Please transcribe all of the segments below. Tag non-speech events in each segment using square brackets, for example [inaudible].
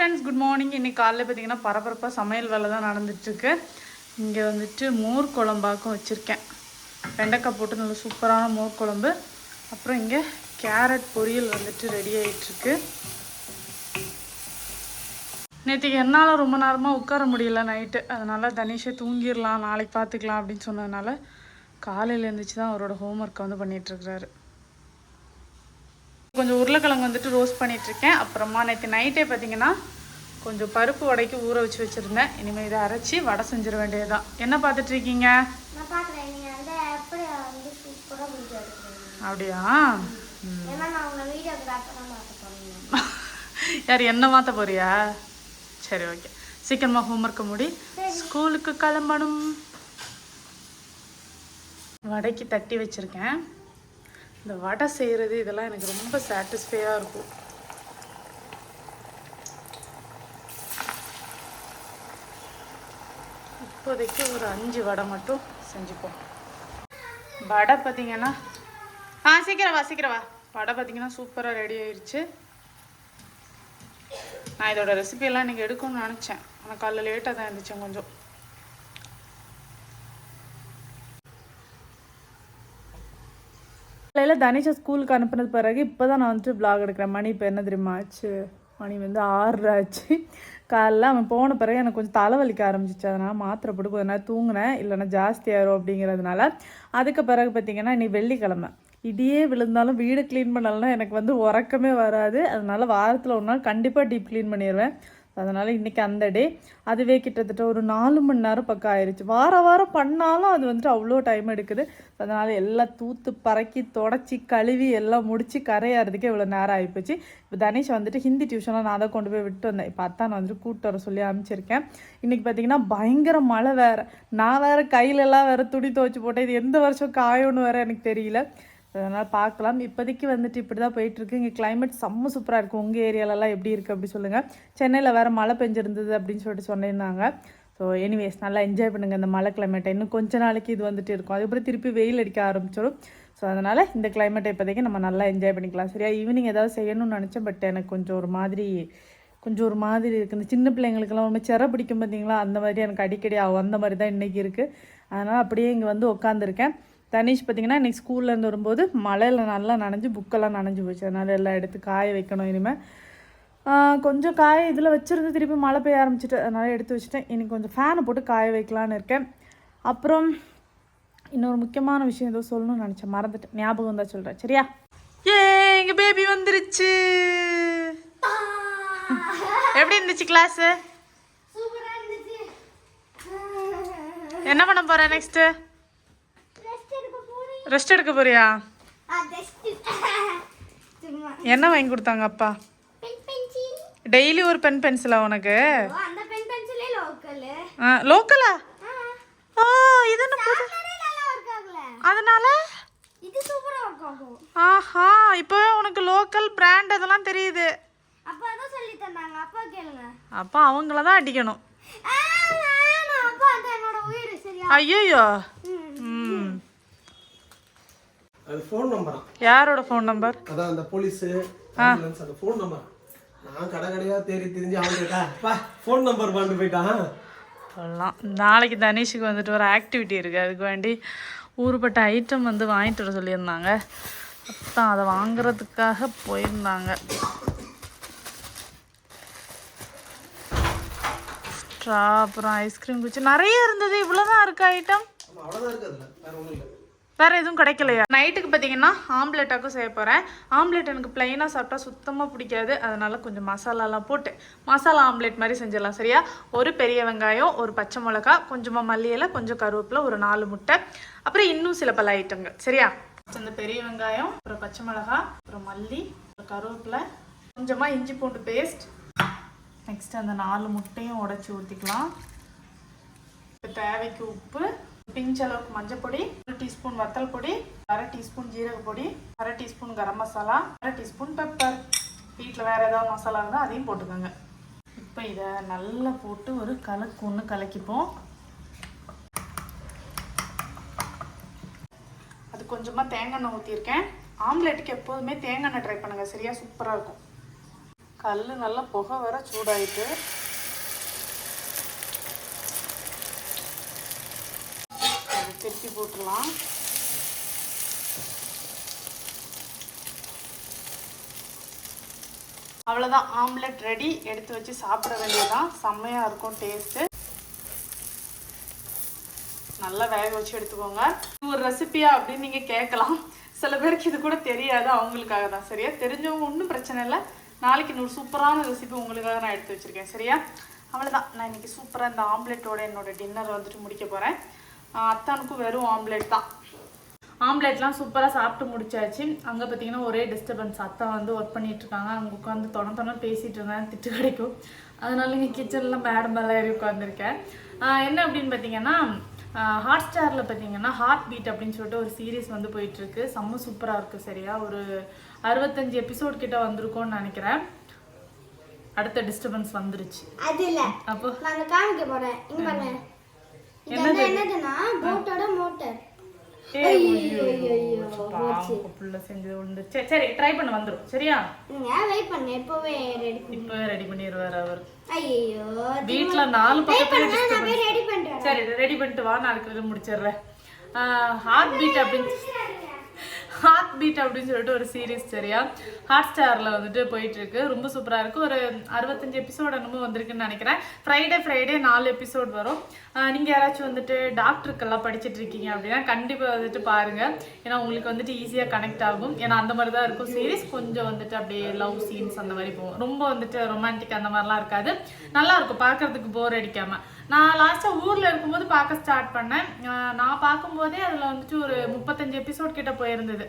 Friends good morning இன்னைக்கு காலையில் பார்த்தீங்கன்னா பரபரப்பாக சமையல் வேலை தான் நடந்துட்டுருக்கு. இங்கே வந்துட்டு மோர் குழம்பாக்கும் வச்சுருக்கேன். வெண்டைக்காய் போட்டு நல்ல சூப்பரான மோர் குழம்பு. அப்புறம் இங்கே கேரட் பொரியல் வந்துட்டு ரெடி ஆகிட்டுருக்கு நேற்றுக்கு என்னால் ரொம்ப நேரமாக உட்கார முடியல நைட்டு அதனால் தனிஷை தூங்கிடலாம் நாளைக்கு பார்த்துக்கலாம் அப்படின்னு சொன்னதுனால காலையில் எழுந்திரிச்சு தான் அவரோட ஹோம்ஒர்க்கை வந்து பண்ணிகிட்ருக்கிறாரு கொஞ்சம் உருளைக்கிழங்கு வந்துட்டு ரோஸ்ட் பண்ணிகிட்ருக்கேன் அப்புறமா நேற்று நைட்டே பார்த்தீங்கன்னா கொஞ்சம் பருப்பு வடைக்கு ஊற வச்சு வச்சுருந்தேன். இனிமேல் இதை அரைச்சி வடை செஞ்சிட வேண்டியதுதான். என்ன எடுக்கிறீங்க அப்படியா? [laughs] யார் என்ன மாற்ற போறியா? சரி ஓகே சீக்கிரமாக ஹோம்ஒர்க்கை முடி. ஸ்கூலுக்கு கிளம்பணும். வடைக்கு தட்டி வச்சுருக்கேன். இந்த வடை செய்கிறது இதெல்லாம் எனக்கு ரொம்ப சாட்டிஸ்ஃபையாக இருக்கும். இப்போதைக்கு ஒரு அஞ்சு வடை மட்டும் செஞ்சுப்போம். வடை பார்த்தீங்கன்னா ஆ சீக்கிரம் வா சீக்கிரம் வா. வடை பார்த்தீங்கன்னா சூப்பராக ரெடி ஆயிடுச்சு நான் இதோட ரெசிபியெல்லாம் இன்றைக்கி எடுக்கணும்னு நினச்சேன். ஆனால் காலைல லேட்டாக தான் இருந்துச்சேன் கொஞ்சம். காலையில் தனிஷா ஸ்கூலுக்கு அனுப்புனது பிறகு இப்போ தான் நான் வந்துட்டு பிளாக் எடுக்கிறேன். மணி இப்போ என்ன தெரியுமா ஆச்சு? மணி வந்து ஆறு காலைல அவன் போன பிறகு எனக்கு கொஞ்சம் தலைவலிக்க ஆரம்பிச்சிச்சு. அதனால் மாத்திரை போட்டு கொஞ்ச நேரம் தூங்கினேன். இல்லைன்னா ஜாஸ்தியாயிரும் அப்படிங்கிறதுனால அதுக்கு பிறகு பார்த்திங்கன்னா நீ வெள்ளிக்கிழமை. இடியே விழுந்தாலும் வீடு க்ளீன் பண்ணலன்னா எனக்கு வந்து உறக்கமே வராது. அதனால வாரத்தில் ஒரு நாள் கண்டிப்பாக டீப் க்ளீன் பண்ணிடுவேன் அதனால் இன்றைக்கி அந்த டே. அதுவே கிட்டத்தட்ட ஒரு நாலு மணி நேரம் பக்கம் ஆயிடுச்சு வார வாரம் பண்ணாலும் அது வந்துட்டு அவ்வளோ டைம் எடுக்குது. அதனால் எல்லாம் தூத்து பறக்கி தொடச்சி கழுவி எல்லாம் முடித்து கரையாறதுக்கே இவ்வளோ நேரம் ஆகிப்போச்சு இப்போ தனேஷ் வந்துட்டு ஹிந்தி டியூஷனாக நான் தான் கொண்டு போய் விட்டு வந்தேன். இப்போ அத்தான் நான் வந்துட்டு கூப்பிட்டு வர சொல்லி அனுப்பிச்சிருக்கேன். இன்றைக்கி பார்த்தீங்கன்னா பயங்கர மழை வேறு. நான் வேறு கையிலெல்லாம் வேறு துணி துவச்சி போட்டேன். இது எந்த வருஷம் காயும்னு வேறு எனக்கு தெரியல. அதனால் பார்க்கலாம். இப்போதைக்கு வந்துட்டு இப்படி தான் போயிட்டுருக்கு. இங்கே கிளைமேட் செம்ம சூப்பராக இருக்கும் உங்கள் ஏரியாலலாம் எப்படி இருக்குது அப்படி சொல்லுங்கள் சென்னையில் வேறு மழை பெஞ்சிருந்தது அப்படின்னு சொல்லிட்டு சொன்னிருந்தாங்க. ஸோ எனிவேஸ் நல்லா என்ஜாய் பண்ணுங்கள் இந்த மழை கிளைமேட்டை இன்னும் கொஞ்ச நாளைக்கு இது வந்துட்டு இருக்கும். அதுக்கப்புறம் திருப்பி வெயில் அடிக்க ஆரம்பிச்சிடும் ஸோ அதனால் இந்த கிளைமேட்டை இப்போதைக்கு நம்ம நல்லா என்ஜாய் பண்ணிக்கலாம். சரியா? ஈவினிங் ஏதாவது செய்யணும்னு நினச்சேன் பட் எனக்கு கொஞ்சம் ஒரு மாதிரி கொஞ்சம் ஒரு மாதிரி இருக்குது இந்த சின்ன பிள்ளைங்களுக்கெல்லாம் ரொம்ப சிற பிடிக்கும் பார்த்தீங்களா அந்த மாதிரி எனக்கு அடிக்கடி ஆகும் அந்த மாதிரி தான் இன்றைக்கி இருக்குது அதனால் அப்படியே இங்கே வந்து உட்காந்துருக்கேன் தனிஷ் பார்த்தீங்கன்னா இன்றைக்கி ஸ்கூல்லேருந்து வரும்போது மழையில் நல்லா நனைஞ்சு புக்கெல்லாம் நனைஞ்சு போச்சு. அதனால் எல்லாம் எடுத்து காய வைக்கணும் இனிமேல் கொஞ்சம் காய இதில் வச்சுருந்து திருப்பி மழை பெய்ய ஆரம்பிச்சிட்டு அதனால் எடுத்து வச்சுட்டேன். இன்னைக்கு கொஞ்சம் ஃபேனை போட்டு காய வைக்கலான்னு இருக்கேன். அப்புறம் இன்னொரு முக்கியமான விஷயம் ஏதோ சொல்லணும்னு நினச்சேன். மறந்துட்டேன். ஞாபகம் தான் சொல்கிறேன் சரியா? ஏ எங்கள் பேபி வந்துருச்சு. எப்படி இருந்துச்சு கிளாஸு என்ன பண்ண போகிற நெக்ஸ்ட்டு போகிறேன் ரெஸ்ட் எடுக்க போறியா? என்ன வாங்கி கொடுத்தாங்க அப்பா? டெய்லி ஒரு பென் பென்சிலா உனக்கு? லோக்கலு. ஓ இது அதனால? ஆஹா இப்போவே உனக்கு லோக்கல் பிராண்ட் அதெல்லாம் தெரியுது. அப்பா அவங்கள தான் அடிக்கணும். ஐயோ அது ஃபோன் நம்பரா யாரோட ஃபோன் நம்பர் அதான் அந்த போலீஸ் ஆம்புலன்ஸ் அந்த ஃபோன் நம்பர் நான் கடை கடையா தேடி தெரிஞ்சு அவன் கேட்டா பா ஃபோன் நம்பர் வாண்டு போயிட்டான் சொல்லலாம் நாளைக்கு தனிஷுக்கு வந்துட்டு ஒரு ஆக்டிவிட்டி இருக்குது அதுக்கு வேண்டி ஊருப்பட்ட ஐட்டம் வந்து வாங்கிட்டு வர சொல்லியிருந்தாங்க. அதான் அதை வாங்குறதுக்காக போயிருந்தாங்க. ஸ்ட்ரா அப்புறம் ஐஸ்கிரீம் குச்சி. நிறைய இருந்தது. இவ்வளோதான் இருக்கு ஐட்டம் அவ்வளோதான் இருக்கு அதில். வேற ஒன்றும் இல்லை. வேற எதுவும் கிடைக்கலையா. நைட்டுக்கு பார்த்தீங்கன்னா ஆம்லெட்டாக்கும் செய்ய போகிறேன் ஆம்லெட் எனக்கு பிளைனாக சாப்பிட்டா சுத்தமாக பிடிக்காது. அதனால கொஞ்சம் மசாலாலாம் போட்டு மசாலா ஆம்லெட் மாதிரி செஞ்சிடலாம் சரியா? ஒரு பெரிய வெங்காயம் ஒரு பச்சை மிளகா கொஞ்சமாக மல்லியில் கொஞ்சம் கருவேப்பிலை ஒரு நாலு முட்டை. அப்புறம் இன்னும் சில பல ஐட்டங்கள் சரியா? இந்த பெரிய வெங்காயம் அப்புறம் பச்சை மிளகா அப்புறம் மல்லி அப்புறம் கருவேப்பிலை கொஞ்சமாக இஞ்சி பூண்டு பேஸ்ட் நெக்ஸ்ட் அந்த நாலு முட்டையும் உடச்சி ஊற்றிக்கலாம் இப்போ தேவைக்கு உப்பு பிஞ்ச் அளவுக்கு மஞ்சள் பொடி டீஸ்பூன் வத்தல் பொடி அரை டீஸ்பூன் ஜீரக பொடி அரை டீஸ்பூன் கரம் மசாலா அரை டீஸ்பூன் பெப்பர். வீட்டில் வேறு ஏதாவது மசாலா இருந்தால் அதையும் போட்டுக்கோங்க. இப்போ இதை நல்லா போட்டு ஒரு கலக்கு ஒன்று கலக்கிப்போம். அது கொஞ்சமாக தேங்காய் எண்ணெய் ஊற்றிருக்கேன் ஆம்லெட்டுக்கு எப்போதுமே தேங்காய் எண்ணெய் ட்ரை பண்ணுங்கள் சரியாக சூப்பராக இருக்கும். கல் நல்லா புகை வர சூடாயிட்டு அதை போட்டுடலாம். அவ்வளோதான் ஆம்லெட் ரெடி. எடுத்து வச்சு சாப்பிட வேண்டியதுதான். செம்மையாக இருக்கும் டேஸ்ட்டு நல்லா வேக வச்சு எடுத்துக்கோங்க. ஒரு ரெசிபியா அப்படின்னு நீங்கள் கேட்கலாம். சில பேருக்கு இது கூட தெரியாது. அவங்களுக்காக தான். சரியா? தெரிஞ்சவங்க ஒன்றும் பிரச்சனை இல்லை. நாளைக்கு இன்னொரு சூப்பரான ரெசிபி உங்களுக்காக நான் எடுத்து வச்சுருக்கேன். சரியா? அவ்வளோதான் நான் இன்றைக்கி சூப்பராக இந்த ஆம்லெட்டோட என்னோட டின்னர் வந்துட்டு முடிக்க போகிறேன் அத்தானுக்கும் வெறும் ஆம்லெட் தான். ஆம்லெட்லாம் சூப்பராக சாப்பிட்டு முடிச்சாச்சு. அங்கே பார்த்தீங்கன்னா ஒரே டிஸ்டர்பன்ஸ் அத்தா வந்து ஒர்க் பண்ணிட்டு இருக்காங்க அங்கே உட்காந்து தொண தொண பேசிட்டு இருந்தேன் திட்டு கிடைக்கும். அதனால இங்கே கிச்சனில் மேடம் ஏறி உட்காந்துருக்கேன் என்ன அப்படின்னு பார்த்தீங்கன்னா ஹாட் ஸ்டாரில் பார்த்தீங்கன்னா ஹார்ட் பீட் அப்படின்னு சொல்லிட்டு ஒரு சீரிஸ் வந்து போயிட்டுருக்கு. செம்ம சூப்பராக இருக்குது சரியா. ஒரு அறுபத்தஞ்சு எபிசோட் கிட்ட வந்திருக்கோம்னு நினைக்கிறேன். அடுத்த டிஸ்டர்பன்ஸ் வந்துருச்சு. அது இல்ல. அப்போ? நாங்க காமிக்க போறேன். வந்து என்னதுன்னா போட்டோட மோட்டர் சரி சரி ட்ரை பண்ண வந்துடும் சரியா? வெயிட் பண்ணுங்க எப்பவே ரெடி ரெடி பண்ணிடுவார் அவர். ஐயோ வீட்ல நாலு பண்றேன். சரி ரெடி பண்ணிட்டு வா நான் அதுக்கு முடிச்சிடுறேன். ஹார்ட் பீட் அப்படின்னு ஹார்ட் பீட் அப்படின்னு சொல்லிட்டு ஒரு சீரிஸ் சரியா? ஹாட் ஸ்டாரில் வந்துட்டு போயிட்டு இருக்கு ரொம்ப சூப்பராக இருக்கு. ஒரு அறுபத்தஞ்சு எபிசோட் என்னமோ வந்திருக்குன்னு நினைக்கிறேன். ஃப்ரைடே ஃப்ரைடே நாலு எபிசோட் வரும். நீங்கள் யாராச்சும் வந்துட்டு டாக்டருக்கெல்லாம் படிச்சிட்டு இருக்கீங்க அப்படின்னா கண்டிப்பாக வந்துட்டு பாருங்க. ஏன்னா உங்களுக்கு வந்துட்டு ஈஸியாக கனெக்ட் ஆகும். ஏன்னா அந்த மாதிரி தான் இருக்கும் சீரிஸ் கொஞ்சம் வந்துட்டு அப்படியே லவ் சீன்ஸ் அந்த மாதிரி போகும். ரொம்ப வந்துட்டு ரொமான்டிக் அந்த மாதிரிலாம் இருக்காது. நல்லா இருக்கும். பார்க்கறதுக்கு போர் அடிக்காமல் நான் லாஸ்ட்டாக ஊரில் இருக்கும்போது பார்க்க ஸ்டார்ட் பண்ணேன். நான் பார்க்கும்போதே அதில் வந்துட்டு ஒரு முப்பத்தஞ்சு எபிசோட் கிட்ட போயிருந்தது.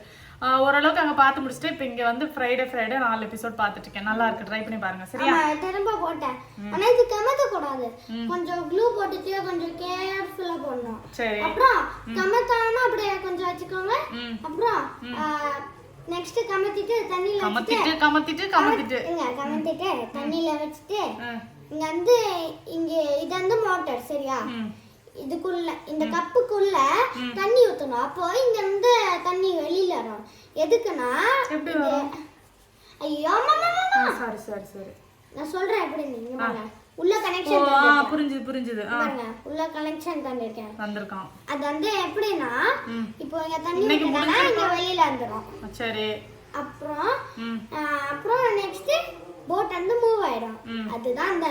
ஓரளவுக்கு அங்கே பார்த்து முடிச்சுட்டு இப்போ இங்கே வந்து ஃப்ரைடே ஃப்ரைடே நாலு எபிசோட் பார்த்துட்டு இருக்கேன். நல்லா இருக்கு. ட்ரை பண்ணி பாருங்க. சரியா? திரும்ப போட்டேன். இது கமத்த கூடாது. கொஞ்சம் க்ளூ போட்டுட்டு கொஞ்சம் கேர்ஃபுல்லா போடணும். சரி. அப்புறம் கமத்தாம அப்படியே கொஞ்சம் வச்சுக்கோங்க. அப்புறம் நெக்ஸ்ட் கமத்திட்டு தண்ணியில கமத்திட்டு கமத்திட்டு கமத்திட்டு. கமத்திட்டு தண்ணியில வச்சுட்டு இங்க வந்து இங்க இது வந்து மோட்டார் சரியா. இதுக்குள்ள இந்த கப்புக்குள்ள தண்ணி ஊத்தணும். அப்போ இங்க இருந்து தண்ணி வெளியில வரும். எதுக்குன்னா ஐயோ. சாரி சாரி சாரி நான் சொல்றேன் எப்படி நீங்க உள்ள கனெக்ஷன் புரிஞ்சுது புரிஞ்சுது. பாருங்க உள்ள கனெக்ஷன் பண்ணிருக்கேன் வந்திருக்கான். அது வந்து எப்படின்னா. இப்போ இங்க தண்ணி ஊத்தினா இங்க வெளியில வந்துரும். சரி. அப்புறம் அப்புறம் நெக்ஸ்ட் போட் வந்து மூவ் ஆயிடும். அதுதான் அந்த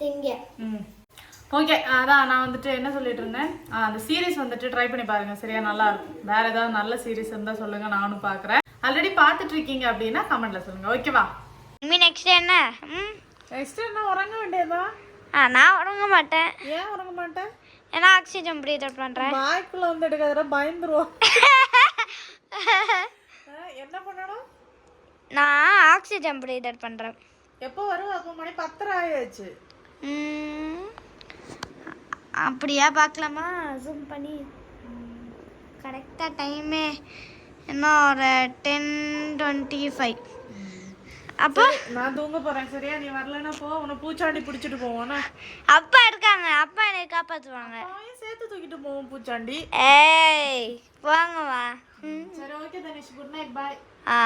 திங்க ம். ஓகே அதான் நான் வந்துட்டு என்ன சொல்லிட்டு இருந்தேன்? அந்த சீரிஸ் வந்துட்டு ட்ரை பண்ணி பாருங்க. சரியா? நல்லா இருக்கும். வேற ஏதாவது நல்ல சீரிஸ் இருந்தா சொல்லுங்க நானும் பார்க்குறேன் ஆல்ரெடி பார்த்துட்டு இருக்கீங்க அப்படின்னா கமெண்ட்ல சொல்லுங்க. ஓகேவா இனிமே நெக்ஸ்ட் என்ன? ம்? நெக்ஸ்ட் என்ன? உறங்க வேண்டியதா? ஆ நான் உறங்க மாட்டேன். ஏன் உறங்க மாட்டேன்? ஏன்னா ஆக்சிஜன் ப்ரீத் அவுட் பண்றேன். வாய்க்குள்ள வந்து எடுக்காத பயந்துருவோம். [laughs] என்ன பண்ணணும்? நான் ஆக்சிஜன் ப்ரீத் அவுட் பண்றேன். எப்போ வரும்? அப்போ மணி பத்தரை ஆயாச்சு அப்படியா பார்க்கலாமா? ஜூம் பண்ணி. கரெக்டாக டைமே இன்னும் ஒரு டென் டுவெண்ட்டி ஃபைவ் அப்போ? நான் தூங்க போறேன். சரியா? நீ வரலன்னா போ. உன்னை பூச்சாண்டி பிடிச்சிட்டு போவோம்னா அப்பா இருக்காங்க. அப்பா என்னை காப்பாற்றுவாங்க சேர்த்து தூக்கிட்டு போவோம் பூச்சாண்டி. ஏய் போங்கம்மா சரி okay Tanish. Good night bye ஆ.